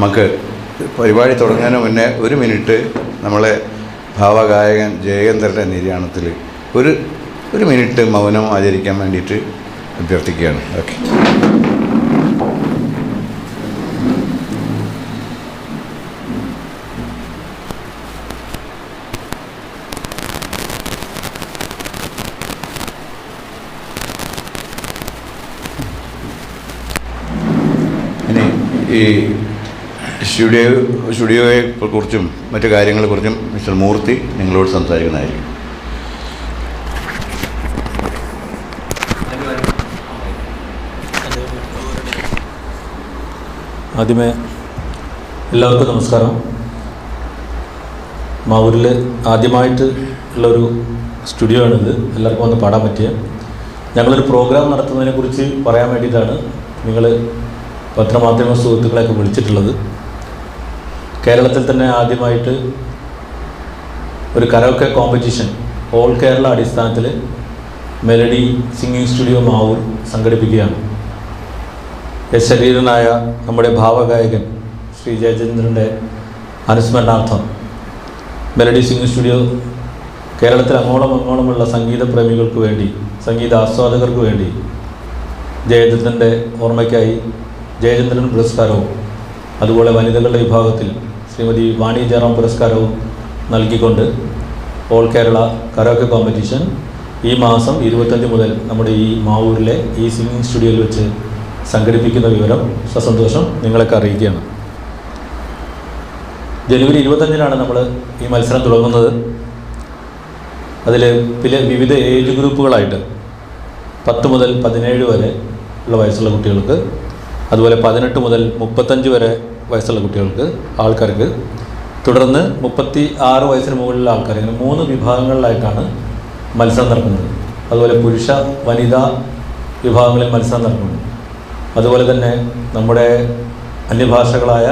നമുക്ക് പരിപാടി തുടങ്ങുന്നതിന് മുന്നേ ഒരു മിനിറ്റ് നമ്മളെ ഭാവഗായകൻ ജയകേന്ദ്രന്റെ നിര്യാണത്തിൽ ഒരു ഒരു മിനിറ്റ് മൗനം ആചരിക്കാൻ വേണ്ടിയിട്ട് അഭ്യർത്ഥിക്കുകയാണ്. ഓക്കെ. ഈ സ്റ്റുഡിയോ സ്റ്റുഡിയോയെ കുറിച്ചും മറ്റു കാര്യങ്ങളെക്കുറിച്ചും മിസ്റ്റർ മൂർത്തി നിങ്ങളോട് സംസാരിക്കുന്നതായിരിക്കും. ആദ്യമേ എല്ലാവർക്കും നമസ്കാരം. മാവൂരിൽ ആദ്യമായിട്ട് ഉള്ളൊരു സ്റ്റുഡിയോ ആണിത് എല്ലാവർക്കും വന്ന് പാടാൻ പറ്റിയ. ഞങ്ങളൊരു പ്രോഗ്രാം നടത്തുന്നതിനെക്കുറിച്ച് പറയാൻ വേണ്ടിയിട്ടാണ് നിങ്ങൾ പത്രമാധ്യമ സുഹൃത്തുക്കളെയൊക്കെ വിളിച്ചിട്ടുള്ളത്. കേരളത്തിൽ തന്നെ ആദ്യമായിട്ട് ഒരു കരോക്കെ കോമ്പറ്റീഷൻ ഓൾ കേരള അടിസ്ഥാനത്തിൽ മെലഡി സിംഗിങ് സ്റ്റുഡിയോ മാവൂർ സംഘടിപ്പിക്കുകയാണ്. എസ് ശരീരനായ നമ്മുടെ ഭാവഗായകൻ ശ്രീ ജയചന്ദ്രന്റെ അനുസ്മരണാർത്ഥം മെലഡി സിംഗിങ് സ്റ്റുഡിയോ കേരളത്തിൽ അങ്ങോളം അങ്ങോളമുള്ള സംഗീത പ്രേമികൾക്ക് വേണ്ടി സംഗീത ആസ്വാദകർക്ക് വേണ്ടി ജയചന്ദ്രന്റെ ഓർമ്മയ്ക്കായി ജയചന്ദ്രൻ പുരസ്കാരവും അതുപോലെ വനിതകളുടെ വിഭാഗത്തിൽ ശ്രീമതി വാണി ജയറാം പുരസ്കാരവും നൽകിക്കൊണ്ട് ഓൾ കേരള കരോക്കെ കോമ്പറ്റീഷൻ ഈ മാസം ഇരുപത്തഞ്ച് മുതൽ നമ്മുടെ ഈ മാവൂരിലെ ഈ സിംഗിങ് സ്റ്റുഡിയോയിൽ വെച്ച് സംഘടിപ്പിക്കുന്ന വിവരം സസന്തോഷം നിങ്ങളൊക്കെ അറിയിക്കുകയാണ്. ജനുവരി ഇരുപത്തഞ്ചിനാണ് നമ്മൾ ഈ മത്സരം തുടങ്ങുന്നത്. അതിൽ പിന്നെ വിവിധ ഏജ് ഗ്രൂപ്പുകളായിട്ട് പത്ത് മുതൽ പതിനേഴ് വരെ ഉള്ള വയസ്സുള്ള കുട്ടികൾക്ക് അതുപോലെ പതിനെട്ട് മുതൽ മുപ്പത്തഞ്ച് വരെ വയസ്സുള്ള കുട്ടികൾക്ക് ആൾക്കാർക്ക് തുടർന്ന് മുപ്പത്തി ആറ് വയസ്സിന് മുകളിലുള്ള ആൾക്കാർ ഇങ്ങനെ മൂന്ന് വിഭാഗങ്ങളിലായിട്ടാണ് മത്സരം നടക്കുന്നത്. അതുപോലെ പുരുഷ വനിതാ വിഭാഗങ്ങളിൽ മത്സരം നടക്കുന്നു. അതുപോലെ തന്നെ നമ്മുടെ അന്യഭാഷകളായ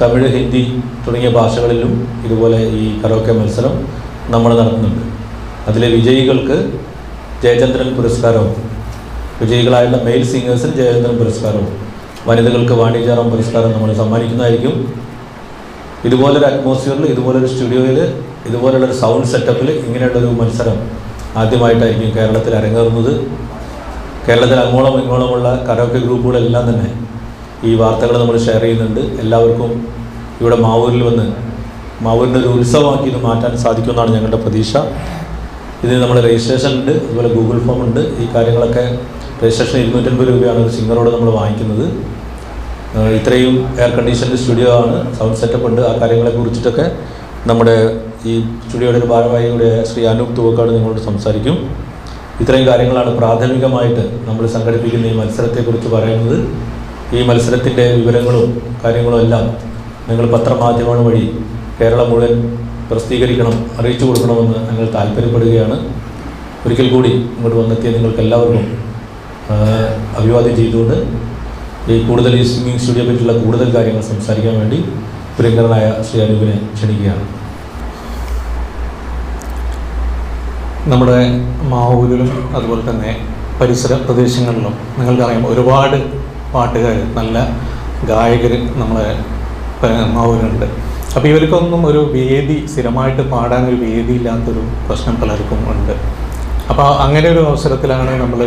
തമിഴ് ഹിന്ദി തുടങ്ങിയ ഭാഷകളിലും ഇതുപോലെ ഈ കരോക്കെ മത്സരം നമ്മൾ നടത്തുന്നുണ്ട്. അതിലെ വിജയികൾക്ക് ജയചന്ദ്രൻ പുരസ്കാരവും വിജയികളായുള്ള മെയിൽ സിംഗേഴ്സിന് ജയചന്ദ്രൻ പുരസ്കാരവും വനിതകൾക്ക് വാണിജ്യാറാം പുരസ്കാരം നമ്മൾ സമ്മാനിക്കുന്നതായിരിക്കും. ഇതുപോലൊരു അറ്റ്മോസ്ഫിയറിൽ ഇതുപോലൊരു സ്റ്റുഡിയോയിൽ ഇതുപോലുള്ളൊരു സൗണ്ട് സെറ്റപ്പിൽ ഇങ്ങനെയുള്ളൊരു മത്സരം ആദ്യമായിട്ടായിരിക്കും കേരളത്തിൽ അരങ്ങേറുന്നത്. കേരളത്തിൽ അങ്ങോളം ഇങ്ങോളമുള്ള കരോക്കെ ഗ്രൂപ്പുകളെല്ലാം തന്നെ ഈ വാർത്തകൾ നമ്മൾ ഷെയർ ചെയ്യുന്നുണ്ട്. എല്ലാവർക്കും ഇവിടെ മാവൂരിൽ വന്ന് മാവൂരിന്റെ ഒരു ഉത്സവമാക്കി ഇത് മാറ്റാൻ സാധിക്കുമെന്നാണ് ഞങ്ങളുടെ പ്രതീക്ഷ. ഇതിന് നമ്മൾ രജിസ്ട്രേഷൻ ഉണ്ട് അതുപോലെ ഗൂഗിൾ ഫോം ഉണ്ട്. ഈ കാര്യങ്ങളൊക്കെ രജിസ്ട്രേഷൻ ഇരുന്നൂറ്റൻപത് രൂപയാണ് ഒരു സിംഗറോട് നമ്മൾ വാങ്ങിക്കുന്നത്. ഇത്രയും എയർ കണ്ടീഷൻഡ് സ്റ്റുഡിയോ ആണ്. സൗണ്ട് സെറ്റപ്പ് ഉണ്ട്. ആ കാര്യങ്ങളെ കുറിച്ചിട്ടൊക്കെ നമ്മുടെ ഈ സ്റ്റുഡിയോയുടെ ഒരു ഭാരവാഹിയുടെ ശ്രീ അനൂപ് തുവക്കാട് നിങ്ങളോട് സംസാരിക്കും. ഇത്രയും കാര്യങ്ങളാണ് പ്രാഥമികമായിട്ട് നമ്മൾ സംഘടിപ്പിക്കുന്ന ഈ മത്സരത്തെക്കുറിച്ച് പറയുന്നത്. ഈ മത്സരത്തിന്റെ വിവരങ്ങളും കാര്യങ്ങളും എല്ലാം നിങ്ങൾ പത്രമാധ്യമങ്ങൾ വഴി കേരളം മുഴുവൻ പ്രസിദ്ധീകരിക്കണം അറിയിച്ചു കൊടുക്കണമെന്ന് ഞങ്ങൾ താല്പര്യപ്പെടുകയാണ്. ഒരിക്കൽ കൂടി ഇങ്ങോട്ട് വന്നെത്തിയ നിങ്ങൾക്ക് എല്ലാവർക്കും അഭിവാദ്യം ചെയ്തുകൊണ്ട് ഈ കൂടുതൽ ഈ സിംഗിങ് സ്റ്റുഡിയോ പറ്റിയുള്ള കൂടുതൽ കാര്യങ്ങൾ സംസാരിക്കാൻ വേണ്ടി പ്രിയങ്കരനായ ശ്രീ അനൂപിനെ ക്ഷണിക്കുകയാണ്. നമ്മുടെ മാവൂരിലും അതുപോലെ തന്നെ പരിസര പ്രദേശങ്ങളിലും നിങ്ങൾക്കറിയാം ഒരുപാട് പാട്ടുകാർ നല്ല ഗായകർ നമ്മളെ മാവൂരുണ്ട് അപ്പോൾ ഇവർക്കൊന്നും ഒരു വേദി സ്ഥിരമായിട്ട് പാടാൻ ഒരു വേദി ഇല്ലാത്തൊരു പ്രശ്നം പലർക്കും ഉണ്ട്. അപ്പോൾ അങ്ങനെ ഒരു അവസരത്തിലാണ് നമ്മൾ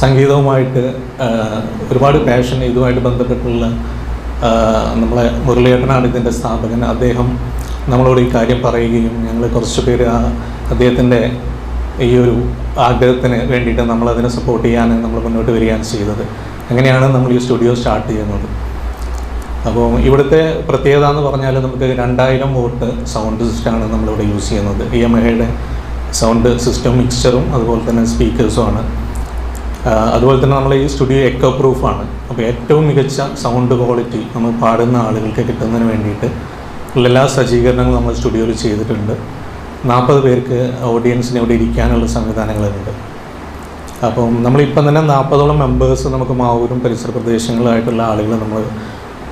സംഗീതവുമായിട്ട് ഒരുപാട് പാഷൻ ഇതുമായിട്ട് ബന്ധപ്പെട്ടുള്ള നമ്മളെ മുരളിയേട്ടനാണ് ഇതിന്റെ സ്ഥാപകൻ. അദ്ദേഹം നമ്മളോട് ഈ കാര്യം പറയുകയും ഞങ്ങൾ കുറച്ച് പേര് ആ അദ്ദേഹത്തിന്റെ ഈ ഒരു ആഗ്രഹത്തിന് വേണ്ടിയിട്ട് നമ്മളതിനെ സപ്പോർട്ട് ചെയ്യാനും നമ്മൾ മുന്നോട്ട് വരികയാണ് ചെയ്തത്. അങ്ങനെയാണ് നമ്മൾ ഈ സ്റ്റുഡിയോ സ്റ്റാർട്ട് ചെയ്യുന്നത്. അപ്പോൾ ഇവിടുത്തെ പ്രത്യേകത എന്ന് പറഞ്ഞാൽ നമുക്ക് രണ്ടായിരം വോട്ട് സൗണ്ട് സിസ്റ്റമാണ് നമ്മളിവിടെ യൂസ് ചെയ്യുന്നത്. ഇ എം ഐയുടെ സൗണ്ട് സിസ്റ്റം മിക്സ്ചറും അതുപോലെ തന്നെ സ്പീക്കേഴ്സുമാണ് അതുപോലെ തന്നെ നമ്മൾ ഈ സ്റ്റുഡിയോ എക്കോ പ്രൂഫാണ് അപ്പോൾ ഏറ്റവും മികച്ച സൗണ്ട് ക്വാളിറ്റി നമ്മൾ പാടുന്ന ആളുകൾക്ക് കിട്ടുന്നതിന് വേണ്ടിയിട്ട് എല്ലാ സജ്ജീകരണങ്ങളും നമ്മൾ സ്റ്റുഡിയോയിൽ ചെയ്തിട്ടുണ്ട്. നാൽപ്പത് പേർക്ക് ഓഡിയൻസിന് ഇവിടെ ഇരിക്കാനുള്ള സംവിധാനങ്ങളുണ്ട് അപ്പം നമ്മളിപ്പം തന്നെ നാൽപ്പതോളം മെമ്പേഴ്സ് നമുക്ക് മാവൂരും പരിസര പ്രദേശങ്ങളിലായിട്ടുള്ള ആളുകൾ നമ്മൾ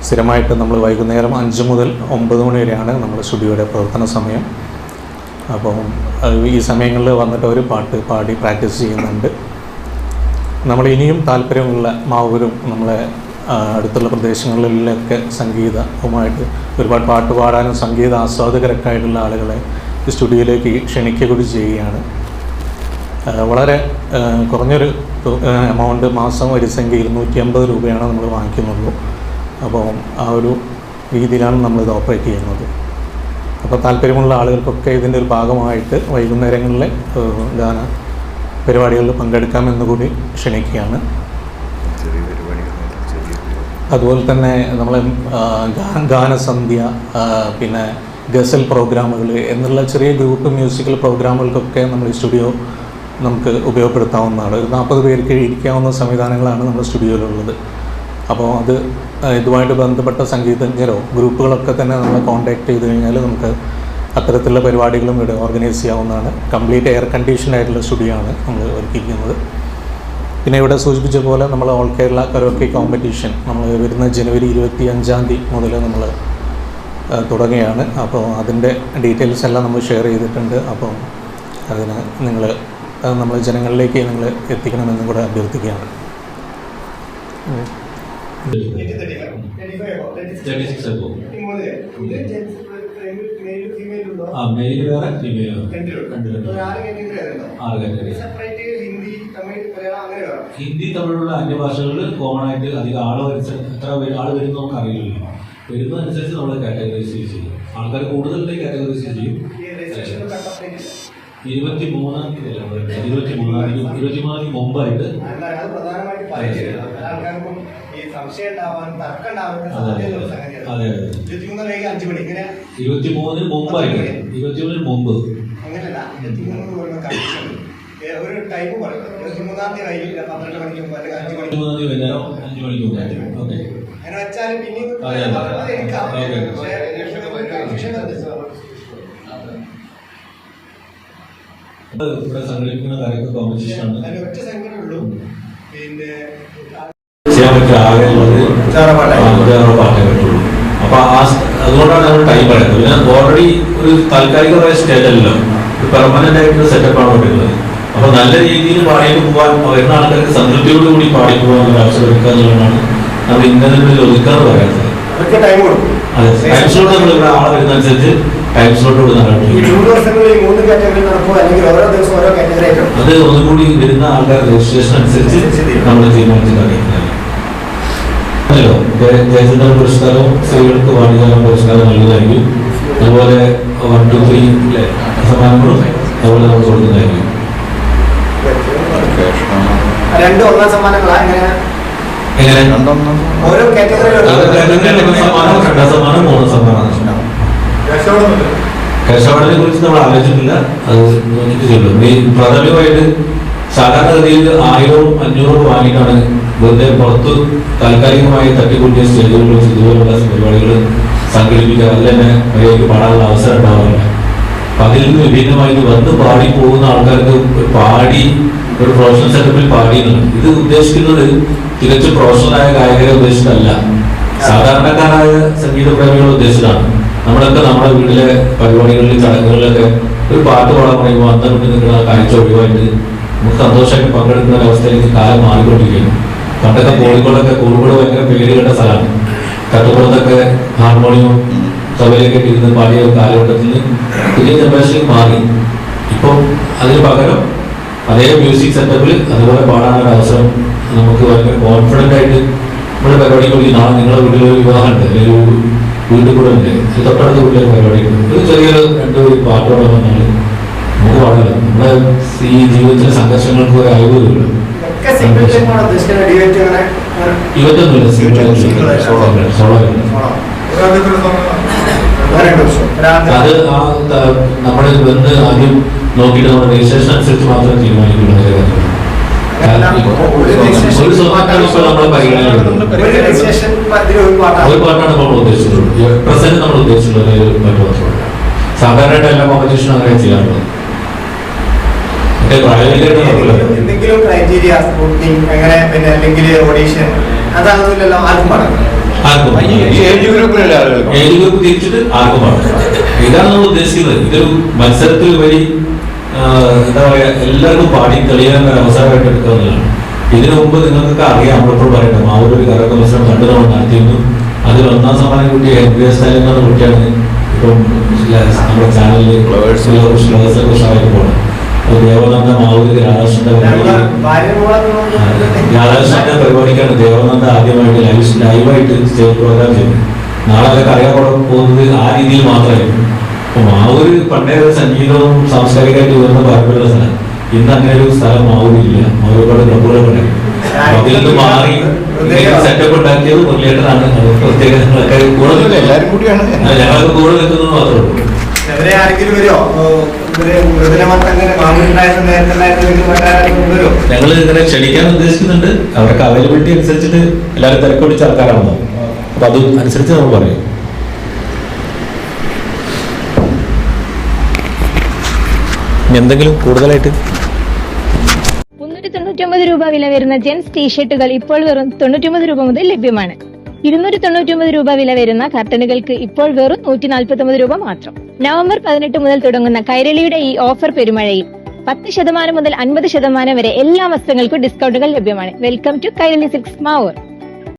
സ്ഥിരമായിട്ട് നമ്മൾ വൈകുന്നേരം അഞ്ച് മുതൽ ഒമ്പത് മണി വരെയാണ് നമ്മുടെ സ്റ്റുഡിയോയുടെ പ്രവർത്തന സമയം. അപ്പം ഈ സമയങ്ങളിൽ വന്നിട്ട് ഒരു പാട്ട് പാടി പ്രാക്ടീസ് ചെയ്യുന്നുണ്ട്. നമ്മൾ ഇനിയും താല്പര്യമുള്ള മാവൂരും നമ്മളെ അടുത്തുള്ള പ്രദേശങ്ങളിലൊക്കെ സംഗീതവുമായിട്ട് ഒരുപാട് പാട്ട് പാടാനും സംഗീത ആസ്വാദകരൊക്കെ ആയിട്ടുള്ള ആളുകളെ സ്റ്റുഡിയോയിലേക്ക് ക്ഷണിക്കുക കൂടി ചെയ്യുകയാണ് വളരെ കുറഞ്ഞൊരു എമൗണ്ട് മാസം ഒരു സംഖ്യ ഇരുന്നൂറ്റി അമ്പത് രൂപയാണ് നമ്മൾ വാങ്ങിക്കുന്നുള്ളൂ. അപ്പോൾ ആ ഒരു രീതിയിലാണ് നമ്മളിത് ഓപ്പറേറ്റ് ചെയ്യുന്നത്. അപ്പോൾ താല്പര്യമുള്ള ആളുകൾക്കൊക്കെ ഇതിന്റെ ഒരു ഭാഗമായിട്ട് വൈകുന്നേരങ്ങളിലെ ഗാന പരിപാടികളിൽ പങ്കെടുക്കാമെന്ന് കൂടി ക്ഷണിക്കുകയാണ്. അതുപോലെ തന്നെ നമ്മൾ ഗാനസന്ധ്യ പിന്നെ ഗസൽ പ്രോഗ്രാമുകൾ എന്നുള്ള ചെറിയ ഗ്രൂപ്പ് മ്യൂസിക്കൽ പ്രോഗ്രാമുകൾക്കൊക്കെ നമ്മൾ സ്റ്റുഡിയോ നമുക്ക് ഉപയോഗപ്പെടുത്താവുന്നതാണ്. ഒരു നാൽപ്പത് പേർക്ക് ഇരിക്കാവുന്ന സംവിധാനങ്ങളാണ് നമ്മുടെ സ്റ്റുഡിയോയിലുള്ളത്. അപ്പോൾ അത് ഇതുമായിട്ട് ബന്ധപ്പെട്ട സംഗീതജ്ഞരോ ഗ്രൂപ്പുകളൊക്കെ തന്നെ നമ്മൾ കോൺടാക്ട് ചെയ്ത് കഴിഞ്ഞാൽ നമുക്ക് അത്തരത്തിലുള്ള പരിപാടികളും ഇവിടെ ഓർഗനൈസ് ചെയ്യാവുന്നതാണ്. കംപ്ലീറ്റ് എയർ കണ്ടീഷൻ ആയിട്ടുള്ള സ്റ്റുഡിയോ ആണ് നമ്മൾ ഒരുക്കിയിരിക്കുന്നത്. പിന്നെ ഇവിടെ സൂചിപ്പിച്ച പോലെ നമ്മൾ ഓൾ കേരള കരോക്കെ കോമ്പറ്റീഷൻ നമ്മൾ വരുന്ന ജനുവരി ഇരുപത്തി അഞ്ചാം തീയതി മുതൽ നമ്മൾ തുടങ്ങുകയാണ്. അപ്പോൾ അതിന്റെ ഡീറ്റെയിൽസ് എല്ലാം നമ്മൾ ഷെയർ ചെയ്തിട്ടുണ്ട്. അപ്പം അതിന് നിങ്ങൾ നമ്മൾ ജനങ്ങളിലേക്ക് നിങ്ങൾ എത്തിക്കണമെന്നും കൂടെ അഭ്യർത്ഥിക്കുകയാണ്. സിക്സ് ആയി പോകും ആ മെയിൽ വേറെ. ഫീമെയിൽ വേറെ ആറ് കാറ്റഗറി ഹിന്ദി തമിഴുള്ള അന്യഭാഷകളിൽ കോമൺ ആയിട്ട് അധികം ആൾ വരച്ച എത്ര പേര് ആൾ വരുന്ന നമുക്ക് അറിയില്ലല്ലോ. വരുന്നതനുസരിച്ച് നമ്മൾ കാറ്റഗറൈസ് ചെയ്യും. ആൾക്കാർ കൂടുതലായി കാറ്റഗറൈസ് ചെയ്യും. ഇരുപത്തി മൂന്നാം തീയതി ഇരുപത്തി മൂന്നാം തീയതി ഇരുപത്തി മൂന്നാം തീയതി മുമ്പായിട്ട് സംശയം തർക്കം അഞ്ചു മണി ഇങ്ങനെ ഇരുപത്തി മൂന്നിന് മുമ്പായിട്ട് ഇരുപത്തി മൂന്നിന് മുമ്പ്. അങ്ങനെയല്ല ഇരുപത്തിമൂന്ന് പറയുന്ന കണ്ടീഷൻ ഒരു ടൈം പറയും. ഇരുപത്തിമൂന്നാം തീയതി വൈകി പന്ത്രണ്ട് മണിക്ക് മുമ്പ് അല്ലെങ്കിൽ അഞ്ചു മണിക്ക് അഞ്ച് അങ്ങനെ വെച്ചാൽ പിന്നെ. ഇവിടെ സംഘടിപ്പിക്കുന്ന കാര്യങ്ങൾ കോമ്പറ്റീഷൻ ആണ്. ഒറ്റ സംഖ്യയേ ഉള്ളൂ. പിന്നെ ആകെ ഉള്ളത് അഞ്ചാറ് പാട്ടേ. പറ്റുള്ളൂ. അപ്പൊ ആ അതുകൊണ്ടാണ് നമ്മൾ ടൈം പറയുന്നത് പിന്നെ ഓൾറെഡി ഒരു താൽക്കാലികമായ സ്റ്റേജ് അല്ലല്ലോ പെർമനന്റ് ആയിട്ടുള്ള ആണ് വേണ്ടത് അപ്പൊ നല്ല രീതിയിൽ പാടിയിട്ട് പോകാൻ വരുന്ന ആൾക്കാർക്ക് സംതൃപ്തിയോട് കൂടി പാടി പോകാൻ ഒരു അവസരം എടുക്കുക എന്നുള്ളതാണ് നമ്മൾ ഇന്നലെ ചോദിക്കാറ് പറയുന്നത് ടൈം അതെ സ്ലോട്ട് നമ്മൾ ഇവിടെ ആളെ വരുന്നതനുസരിച്ച് ടൈം സ്ലോട്ട് ഒന്നുകൂടി വരുന്ന ആൾക്കാരുടെ രജിസ്ട്രേഷൻ അനുസരിച്ച് നമ്മൾ തീരുമാനിച്ച് അറിയിക്കുന്നത് അല്ലോ ജയചന്ദ്രൻ പുരസ്കാരവും സ്ത്രീകൾക്ക് വാണിജ്യം പുരസ്കാരം നൽകുന്നതായിരിക്കും. അതുപോലെ വൺ ടു ത്രീ സമ്മാനങ്ങളും അതുപോലെ നമ്മൾ കൊടുക്കുന്നതായിരിക്കും. രണ്ട് ഒന്നാം സമ്മാനങ്ങളാ? എങ്ങനെ? എങ്ങനെ രണ്ടൊന്നും ഓരോ കാറ്റഗറി അത് കാറ്റഗറിയിൽ ഒന്ന് സമ്മാനം രണ്ടാം സമ്മാനം മൂന്ന് സമ്മാനം. കച്ചവടത്തെ കുറിച്ച് നമ്മൾ ആലോചിച്ചിട്ടില്ല. അത് നോക്കിയിട്ട് ചെയ്യുള്ളൂ പ്രാഥമികമായിട്ട് സാധാരണഗതിയിൽ ആയിരവും അഞ്ഞൂറും വാങ്ങിയിട്ടാണ് വെറുതെ പുറത്ത് താൽക്കാലികമായി തട്ടിക്കൂട്ടിയ സ്റ്റേജുകളിൽ വെച്ച് ഇതുപോലുള്ള പരിപാടികൾ സംഘടിപ്പിക്കുക അതിൽ തന്നെ കൈകൾക്ക് പാടാനുള്ള അവസരം ഉണ്ടാവാറില്ല അപ്പൊ അതിൽ നിന്ന് വിഭിന്നമായിട്ട് വന്ന് പാടി പോകുന്ന ആൾക്കാർക്ക് പാടി ഒരു പ്രൊഫഷണൽ സെറ്റപ്പിൽ പാടി എന്നുള്ളത് ഇത് ഉദ്ദേശിക്കുന്നത് തികച്ചും പ്രൊഫഷണലായ ഗായകരെ ഉദ്ദേശിച്ചതല്ല. സാധാരണക്കാരായ സംഗീത പ്രേമികളെ ഉദ്ദേശിച്ചതാണ്. നമ്മളൊക്കെ നമ്മുടെ വീട്ടിലെ പരിപാടികളിൽ ചടങ്ങുകളിലൊക്കെ ഒരു പാട്ട് പാടാൻ പറയുമ്പോൾ അന്ന് കൊണ്ട് നിൽക്കുന്ന കാഴ്ച ഒഴിവായിട്ട് നമുക്ക് സന്തോഷമായിട്ട് പങ്കെടുക്കുന്ന ഒരു അവസ്ഥയിലേക്ക് കാലം മാറിക്കൊണ്ടിരിക്കുകയാണ്. പണ്ടൊക്കെ കോഴിക്കോടൊക്കെ കോഴിക്കോട് ഭയങ്കര പേര് കേട്ട സ്ഥലമാണ്. കട്ടുകുളത്തൊക്കെ ഹാർമോണിയം സഭയിലൊക്കെ ഇരുന്ന് പാടിയ ഒരു കാലഘട്ടത്തിൽ പുതിയ ജനറേഷനിൽ മാറി. ഇപ്പം അതിന് പകരം അതേ മ്യൂസിക് സെറ്റപ്പിൽ അതുപോലെ പാടാനുള്ള അവസരം നമുക്ക് ഭയങ്കര കോൺഫിഡന്റ് ആയിട്ട് നമ്മുടെ പരിപാടി കൂടി നാളെ നിങ്ങളുടെ വീട്ടിലൊരു വിവാഹമുണ്ട്. അല്ലെങ്കിൽ ഒരു വീട്ടിൽ കൂടെ ഉണ്ട്. തൊട്ടടുത്ത പരിപാടി ഉണ്ട് ഒരു ചെറിയൊരു രണ്ട് ഒരു വന്നാൽ നമുക്ക് പാടില്ല നമ്മുടെ ഈ ജീവിതത്തിലെ സംഘർഷങ്ങൾക്ക് ഒരു അയവ് വരുമല്ലോ അത് ആ നമ്മൾ വന്ന് ആദ്യം നോക്കിയിട്ട് നമ്മുടെ രജിസ്ട്രേഷൻ അനുസരിച്ച് മാത്രം ഇപ്പൊ ഒരു നമ്മുടെ ഒരു ഒരു പാട്ടാണ് നമ്മൾ ഉദ്ദേശിച്ചിട്ടുള്ളത് പ്രസന്റ് നമ്മൾ ഉദ്ദേശിച്ചിട്ടുള്ളത് ഒരു പാട്ട് മാത്രമാണ് സാധാരണയായിട്ട് എല്ലാ കോമ്പറ്റീഷനും അങ്ങനെ ചെയ്യാറുള്ളത്. എന്തെങ്കിലും ക്രൈറ്റീരിയ ബുക്കിംഗ് അങ്ങനെ പിന്നെ അല്ലെങ്കിൽ ഓഡീഷൻ ആർക്കും പാടാം തിരിച്ചിട്ട് ആർക്കും പാടാം ഇതാണ് നമ്മൾ ഉദ്ദേശിക്കുന്നത്. ഇതൊരു മത്സരത്തിൽ വഴി എന്താ പറയാ എല്ലാവർക്കും പാടി തെളിയാൻ അവസരമായിട്ട് എടുക്കാവുന്നതാണ് ഇതിനു മുമ്പ് നിങ്ങൾക്കൊക്കെ അറിയാം നമ്മളിപ്പോൾ പറയുന്നത് ആ ഒരു കരക മത്സരം രണ്ടു തവണ നടത്തിയിരുന്നു. അതിൽ ഒന്നാം സമ്മാനം കിട്ടിയ എം പി എസ് സ്റ്റാലിൻ എന്ന കുട്ടിയാണ് ഇപ്പം നമ്മുടെ ചാനലിൽ Flowers. ഫ്ലവേഴ്സിനെ കുറിച്ചായിട്ട് പോകണം അത് ദേവാനന്ദ മാവൂർ രാധാകൃഷ്ണന്റെ രാധാകൃഷ്ണന്റെ പരിപാടിക്കാണ്. ദേവാനന്ദ ആദ്യമായിട്ട് ലൈവ് ലൈവായിട്ട് സ്റ്റേജ് പ്രോഗ്രാം ചെയ്യുന്നത് നാളെ കറിയാപ്പുറം പോകുന്നത് ആ രീതിയിൽ മാത്രമായിരുന്നു അപ്പൊ മാവൂര് പണ്ടേ സംഗീതവും സാംസ്കാരികമായിട്ട് ഉയർന്ന പാരമ്പര്യമുള്ള സ്ഥലം. ഇന്ന് അങ്ങനെ ഒരു സ്ഥലം മാവൂരില്ല ഉണ്ട് അപ്പൊ അതിൽ നിന്ന് മാറി സെറ്റപ്പ് ഉണ്ടാക്കിയത് മുരളിയേട്ടനാണ്. പ്രത്യേക ഞങ്ങളൊക്കെ കൂടെ ഞങ്ങളൊക്കെ കൂടെ നിൽക്കുന്നത് മാത്രമേ ഉള്ളൂ. ഞങ്ങൾ ഇങ്ങനെ ക്ഷണിക്കാൻ ഉദ്ദേശിക്കുന്നുണ്ട്. അവർക്ക് അവൈലബിലിറ്റി അനുസരിച്ചിട്ട് എല്ലാവരും തിരക്കൊടിച്ച ആൾക്കാരാണല്ലോ. അപ്പൊ അത് അനുസരിച്ച് നമ്മൾ പറയും. ഇനി എന്തെങ്കിലും കൂടുതലായിട്ട്? മുന്നൂറ്റി തൊണ്ണൂറ്റൊമ്പത് രൂപ വില വരുന്ന ജെൻസ് ടീഷർട്ടുകൾ ഇപ്പോൾ വെറും തൊണ്ണൂറ്റി ഒമ്പത് രൂപ മുതൽ ലഭ്യമാണ്. ഇരുന്നൂറ്റി തൊണ്ണൂറ്റൊമ്പത് രൂപ വില വരുന്ന കർട്ടനുകൾക്ക് ഇപ്പോൾ വെറും നൂറ്റി നാൽപ്പത്തൊമ്പത് രൂപ മാത്രം. നവംബർ പതിനെട്ട് മുതൽ തുടങ്ങുന്ന കൈരളിയുടെ ഈ ഓഫർ പെരുമഴയിൽ പത്ത് ശതമാനം മുതൽ അൻപത് ശതമാനം വരെ എല്ലാ വസ്ത്രങ്ങൾക്കും ഡിസ്കൗണ്ടുകൾ ലഭ്യമാണ്. Welcome to Kairali silks Mavoor.